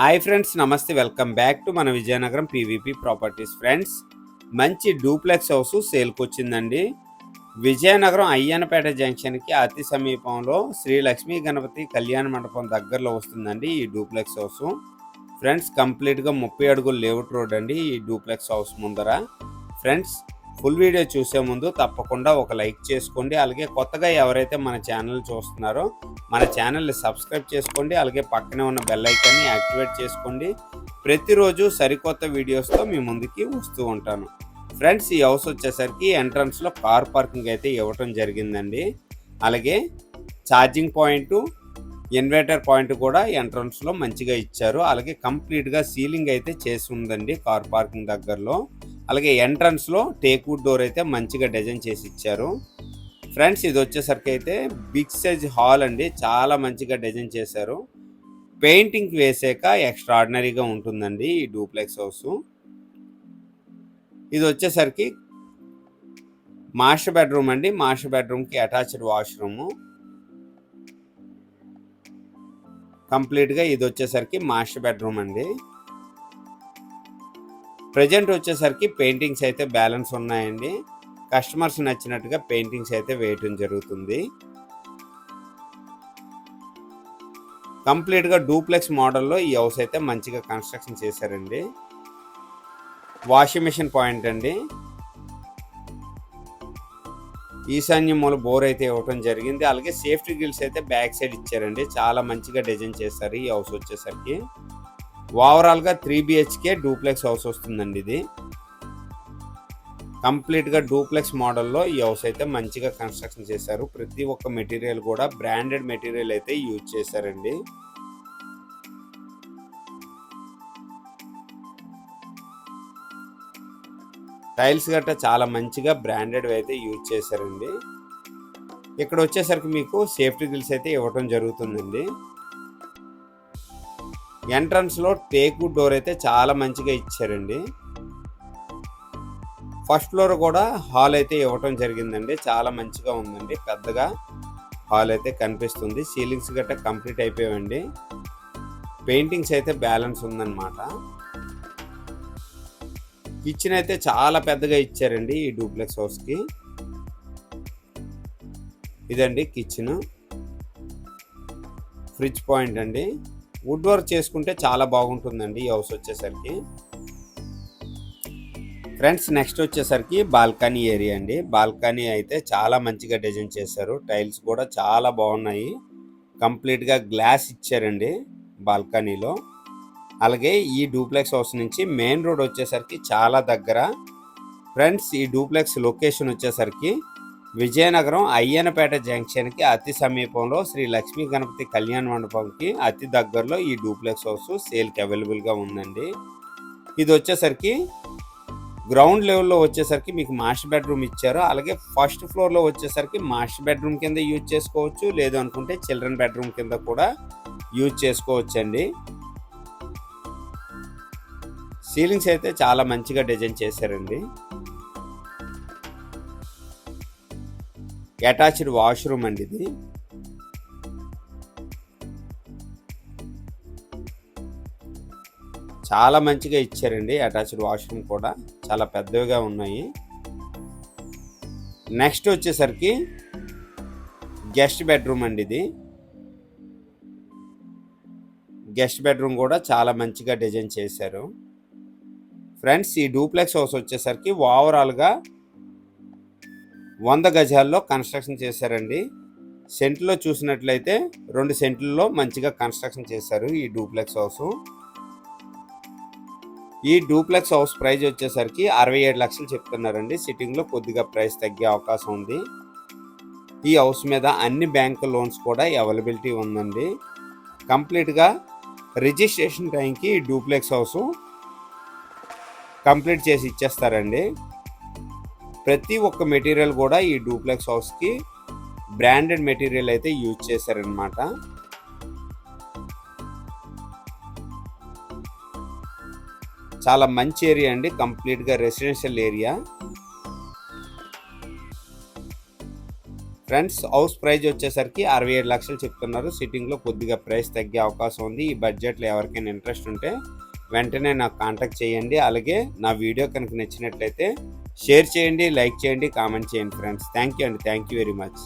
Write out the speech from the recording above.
Hi friends నమస్తే welcome back to మన Vizianagaram PVP properties friends. మంచి డూప్లెక్స్ హౌస్ సేల్కి వచ్చిందండి విజయనగరం అయ్యన్నపేట జంక్షన్కి అతి సమీపంలో శ్రీ లక్ష్మీ గణపతి కళ్యాణ మండపం దగ్గరలో వస్తుందండి ఈ డూప్లెక్స్ హౌస్. ఫ్రెండ్స్ కంప్లీట్గా ముప్పై అడుగులు లేఅవుట్ రోడ్ అండి ఈ డూప్లెక్స్ హౌస్ ముందర. ఫ్రెండ్స్ ఫుల్ వీడియో చూసే ముందు తప్పకుండా ఒక లైక్ చేసుకోండి. అలాగే కొత్తగా ఎవరైతే మన ఛానల్ చూస్తున్నారో మన ఛానల్ని సబ్స్క్రైబ్ చేసుకోండి. అలాగే పక్కనే ఉన్న బెల్ ఐకాన్ని యాక్టివేట్ చేసుకోండి. ప్రతిరోజు సరికొత్త వీడియోస్తో మీ ముందుకి వస్తూ ఉంటాను. ఫ్రెండ్స్ ఈ హౌస్ వచ్చేసరికి ఎంట్రన్స్లో కార్ పార్కింగ్ అయితే ఇవ్వటం జరిగిందండి. అలాగే ఛార్జింగ్ పాయింట్ ఇన్వర్టర్ పాయింట్ కూడా ఎంట్రన్స్లో మంచిగా ఇచ్చారు. అలాగే కంప్లీట్గా సీలింగ్ అయితే చేసి ఉందండి కార్ పార్కింగ్ దగ్గరలో. అలాగే ఎంట్రన్స్లో టేక్వుడ్ డోర్ అయితే మంచిగా డిజైన్ చేసి ఇచ్చారు. ఫ్రెండ్స్ ఇది వచ్చేసరికి అయితే బిగ్ సైజ్ హాల్ అండి. చాలా మంచిగా డిజైన్ చేశారు. పెయింటింగ్ వేసాక ఎక్స్ట్రాడినరీగా ఉంటుందండి ఈ డూప్లెక్స్ హౌస్ ఇది వచ్చేసరికి మాస్టర్ బెడ్రూమ్ అండి. మాస్టర్ బెడ్రూమ్కి అటాచ్డ్ వాష్రూము కంప్లీట్గా ఇది వచ్చేసరికి మాస్టర్ బెడ్రూమ్ అండి. ప్రజెంట్ వచ్చేసరికి పెయింటింగ్స్ అయితే బ్యాలెన్స్ ఉన్నాయండి. కస్టమర్స్ నచ్చినట్టుగా పెయింటింగ్స్ అయితే వేయటం జరుగుతుంది. కంప్లీట్గా డూప్లెక్స్ మోడల్లో ఈ హౌస్ అయితే మంచిగా కన్స్ట్రక్షన్ చేశారండి. వాషింగ్ మిషన్ పాయింట్ అండి. ఈశాన్య మూల బోర్ అయితే ఇవ్వటం జరిగింది. అలాగే సేఫ్టీ గిల్స్ అయితే బ్యాక్ సైడ్ ఇచ్చారండి. చాలా మంచిగా డిజైన్ చేశారు ఈ హౌస్ వచ్చేసరికి. ఓవరాల్గా త్రీ బిహెచ్కే డూప్లెక్స్ హౌస్ వస్తుందండి ఇది. కంప్లీట్గా డూప్లెక్స్ మోడల్లో ఈ హౌస్ అయితే మంచిగా కన్స్ట్రక్షన్ చేశారు. ప్రతి ఒక్క మెటీరియల్ కూడా బ్రాండెడ్ మెటీరియల్ అయితే యూజ్ చేశారండి. టైల్స్ గట్ట చాలా మంచిగా బ్రాండెడ్ అయితే యూజ్ చేశారండి. ఇక్కడ వచ్చేసరికి మీకు సేఫ్టీ గిల్స్ అయితే ఇవ్వటం జరుగుతుందండి. ఎంట్రన్స్లో టేకు డోర్ అయితే చాలా మంచిగా ఇచ్చారండి. ఫస్ట్ ఫ్లోర్ కూడా హాల్ అయితే ఇవ్వటం జరిగిందండి. చాలా మంచిగా ఉందండి. పెద్దగా హాల్ అయితే కనిపిస్తుంది. సీలింగ్స్ గట్రా కంప్లీట్ అయిపోయాయండి. పెయింటింగ్స్ అయితే బ్యాలెన్స్ ఉందన్నమాట. కిచెన్ అయితే చాలా పెద్దగా ఇచ్చారండి ఈ డూప్లెక్స్ హౌస్కి ఇదండి కిచెన్ ఫ్రిడ్జ్ పాయింట్ అండి. వుడ్ వర్క్ చేసుకుంటే చాలా బాగుంటుందండి ఈ హౌస్ వచ్చేసరికి. ఫ్రెండ్స్ నెక్స్ట్ వచ్చేసరికి బాల్కనీ ఏరియా అండి. బాల్కనీ అయితే చాలా మంచిగా డిజైన్ చేశారు. టైల్స్ కూడా చాలా బాగున్నాయి. కంప్లీట్గా గ్లాస్ ఇచ్చారండి బాల్కనీలో. అలాగే ఈ డూప్లెక్స్ హౌస్ నుంచి మెయిన్ రోడ్ వచ్చేసరికి చాలా దగ్గర. ఫ్రెండ్స్ ఈ డూప్లెక్స్ లొకేషన్ వచ్చేసరికి విజయనగరం అయ్యనపేట జంక్షన్కి అతి సమీపంలో శ్రీ లక్ష్మీ గణపతి కళ్యాణ మండపంకి అతి దగ్గరలో ఈ డూప్లెక్స్ హౌస్ సేల్కి అవైలబుల్గా ఉందండి. ఇది వచ్చేసరికి గ్రౌండ్ లెవెల్లో వచ్చేసరికి మీకు మాస్టర్ బెడ్రూమ్ ఇచ్చారు. అలాగే ఫస్ట్ ఫ్లోర్లో వచ్చేసరికి మాస్టర్ బెడ్రూమ్ కింద యూజ్ చేసుకోవచ్చు. లేదు అనుకుంటే చిల్డ్రన్ బెడ్రూమ్ కింద కూడా యూజ్ చేసుకోవచ్చు అండి సీలింగ్స్ అయితే చాలా మంచిగా డిజైన్ చేశారండి. అటాచ్డ్ వాష్రూమ్ అండి ఇది. చాలా మంచిగా ఇచ్చారండి అటాచ్డ్ వాష్రూమ్ కూడా. చాలా పెద్దవిగా ఉన్నాయి. నెక్స్ట్ వచ్చేసరికి గెస్ట్ బెడ్రూమ్ అండి ఇది. గెస్ట్ బెడ్రూమ్ కూడా చాలా మంచిగా డిజైన్ చేశారు. ఫ్రెండ్స్ ఈ డూప్లెక్స్ హౌస్ వచ్చేసరికి ఓవరాల్గా వంద గజాల్లో కన్స్ట్రక్షన్ చేశారండి. సెంట్లో చూసినట్లయితే రెండు సెంట్లలో మంచిగా కన్స్ట్రక్షన్ చేశారు ఈ డూప్లెక్స్ హౌస్. ఈ డూప్లెక్స్ హౌస్ ప్రైస్ వచ్చేసరికి అరవై ఏడు లక్షలు చెప్తున్నారండి. సిట్టింగ్లో కొద్దిగా ప్రైస్ తగ్గే అవకాశం ఉంది. ఈ హౌస్ మీద అన్ని బ్యాంకు లోన్స్ కూడా అవైలబిలిటీ ఉందండి. కంప్లీట్గా రిజిస్ట్రేషన్ టైంకి ఈ డూప్లెక్స్ హౌస్ కంప్లీట్ చేసి ఇచ్చేస్తారండి. ప్రతి ఒక్క మెటీరియల్ కూడా ఈ డూప్లెక్స్ హౌస్కి బ్రాండెడ్ మెటీరియల్ అయితే యూజ్ చేశారనమాట చాలా మంచి ఏరియా అండి. కంప్లీట్గా residential area. Friends house price వచ్చేసరికి అరవై ఏడు లక్షలు చెప్తున్నారు. సిట్టింగ్లో కొద్దిగా ప్రైస్ తగ్గే అవకాశం ఉంది. ఈ బడ్జెట్లో ఎవరికైనా ఇంట్రెస్ట్ ఉంటే వెంటనే నాకు కాంటాక్ట్ చేయండి. అలాగే నా వీడియో కనుక నచ్చినట్లయితే షేర్ చేయండి లైక్ చేయండి కామెంట్ చేయండి ఫ్రెండ్స్. థ్యాంక్ యూ అండి. Thank you very much.